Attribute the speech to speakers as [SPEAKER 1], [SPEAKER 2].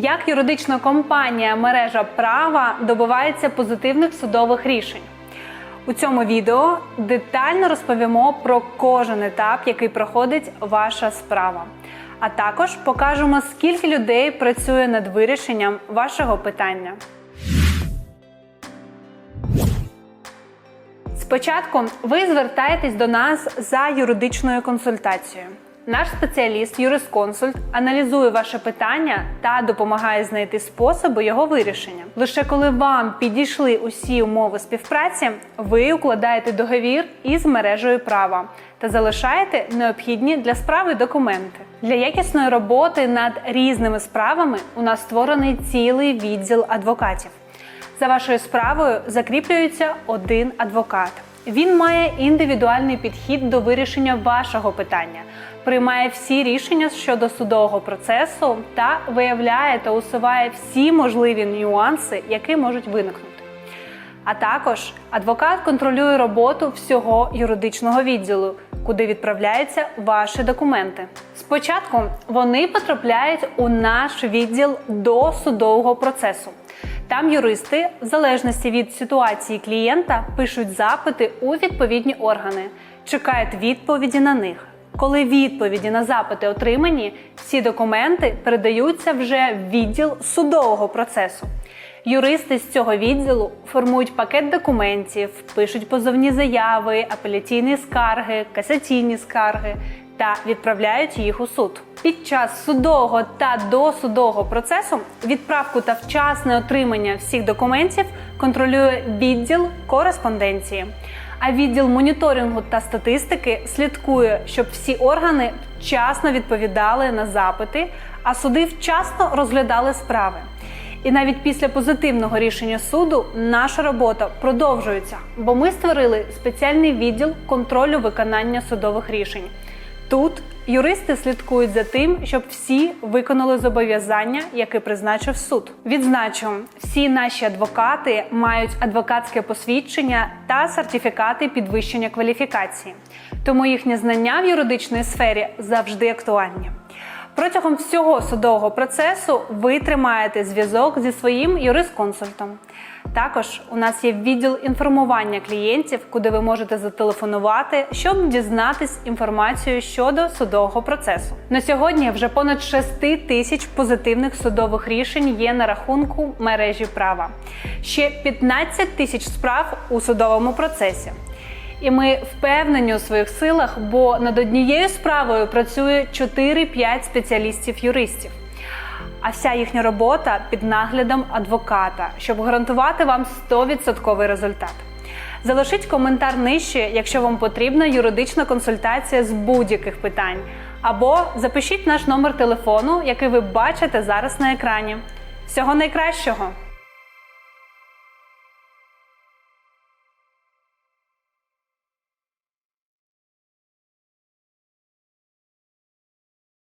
[SPEAKER 1] Як юридична компанія мережа права добивається позитивних судових рішень? У цьому відео детально розповімо про кожен етап, який проходить ваша справа. А також покажемо, скільки людей працює над вирішенням вашого питання. Спочатку ви звертаєтесь до нас за юридичною консультацією. Наш спеціаліст, юрисконсульт, аналізує ваше питання та допомагає знайти способи його вирішення. Лише коли вам підійшли усі умови співпраці, ви укладаєте договір із мережею права та залишаєте необхідні для справи документи. Для якісної роботи над різними справами у нас створений цілий відділ адвокатів. За вашою справою закріплюється один адвокат. Він має індивідуальний підхід до вирішення вашого питання, приймає всі рішення щодо судового процесу та виявляє та усуває всі можливі нюанси, які можуть виникнути. А також адвокат контролює роботу всього юридичного відділу, куди відправляються ваші документи. Спочатку вони потрапляють у наш відділ до судового процесу. Там юристи, в залежності від ситуації клієнта, пишуть запити у відповідні органи, чекають відповіді на них. Коли відповіді на запити отримані, всі документи передаються вже в відділ судового процесу. Юристи з цього відділу формують пакет документів, пишуть позовні заяви, апеляційні скарги, касаційні скарги та відправляють їх у суд. Під час судового та досудового процесу відправку та вчасне отримання всіх документів контролює відділ кореспонденції. А відділ моніторингу та статистики слідкує, щоб всі органи вчасно відповідали на запити, а суди вчасно розглядали справи. І навіть після позитивного рішення суду наша робота продовжується, бо ми створили спеціальний відділ контролю виконання судових рішень. Тут юристи слідкують за тим, щоб всі виконали зобов'язання, яке призначив суд. Відзначу, всі наші адвокати мають адвокатське посвідчення та сертифікати підвищення кваліфікації, тому їхні знання в юридичній сфері завжди актуальні. Протягом всього судового процесу ви тримаєте зв'язок зі своїм юрисконсультом. Також у нас є відділ інформування клієнтів, куди ви можете зателефонувати, щоб дізнатись інформацію щодо судового процесу. На сьогодні вже понад 6 тисяч позитивних судових рішень є на рахунку мережі права. Ще 15 тисяч справ у судовому процесі. І ми впевнені у своїх силах, бо над однією справою працює 4-5 спеціалістів-юристів. А вся їхня робота під наглядом адвоката, щоб гарантувати вам 100% результат. Залишіть коментар нижче, якщо вам потрібна юридична консультація з будь-яких питань. Або запишіть наш номер телефону, який ви бачите зараз на екрані. Всього найкращого!